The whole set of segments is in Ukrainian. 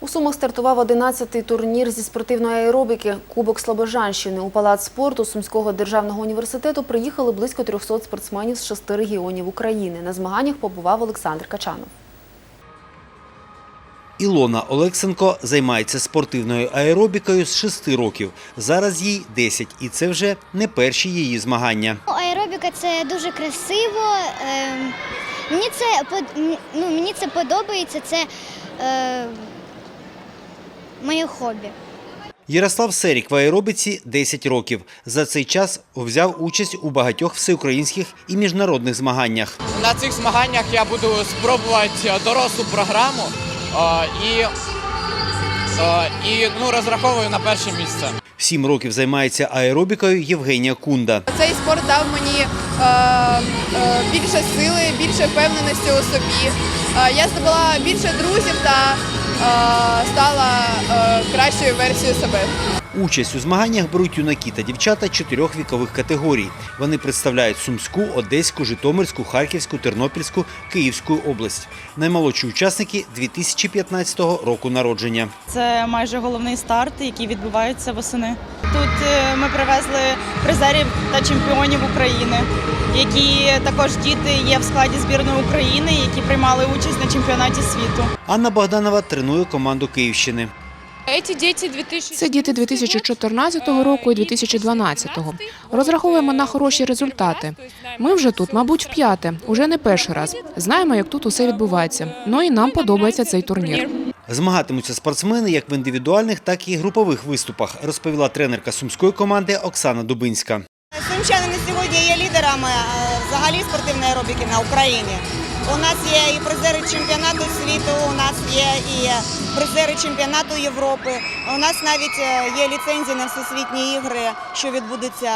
У Сумах стартував 11-й турнір зі спортивної аеробіки Кубок Слобожанщини. У палац спорту Сумського державного університету приїхали близько 300 спортсменів з шести регіонів України. На змаганнях побував Олександр Качанов. Ілона Олексенко займається спортивною аеробікою з 6 років. Зараз їй 10, і це вже не перші її змагання. Ну, Аеробіка це дуже красиво. Ем, Мені це ну, мені це подобається. Це е, моє хобі. Ярослав Серік в аеробіці 10 років. За цей час взяв участь у багатьох всеукраїнських і міжнародних змаганнях. На цих змаганнях я буду спробувати дорослу програму і, і ну, розраховую на перше місце. Сім років займається аеробікою Євгенія Кунда. Цей спорт дав мені е, е, більше сили, більше впевненості у собі. Е, я здобула більше друзів та стала е, кращою версією себе. Участь у змаганнях беруть юнаки та дівчата чотирьох вікових категорій. Вони представляють Сумську, Одеську, Житомирську, Харківську, Тернопільську, Київську область. Наймолодші учасники 2015 року народження. Це майже головний старт, який відбувається восени. Тут е, ми привезли призерів та чемпіонів України, які також діти є в складі збірної України, які приймали участь на чемпіонаті світу. Анна Богданова тренує команду Київщини. Це діти 2014 року і 2012. Розраховуємо на хороші результати. Ми вже тут, мабуть, вп'яте, уже не перший раз. Знаємо, як тут усе відбувається. Ну і нам подобається цей турнір. Змагатимуться спортсмени як в індивідуальних, так і групових виступах, розповіла тренерка сумської команди Оксана Дубинська. Сумчани на сьогодні є лідерами взагалі спортивної аеробіки на Україні. У нас є і призери чемпіонату світу, у нас є і призери чемпіонату Європи. У нас навіть е, є ліцензії на всесвітні ігри, що відбудеться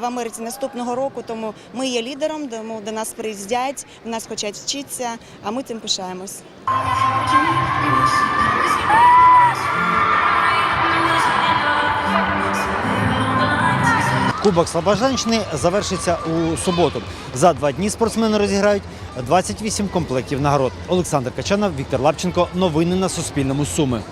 в Америці наступного року. Тому ми є лідером, тому до нас приїздять, в нас хочуть вчитися, а ми цим пишаємось. Кубок Слобожанщини завершиться у суботу. За два дні спортсмени розіграють 28 комплектів нагород. Олександр Качанов, Віктор Лапченко. Новини на Суспільному. Суми.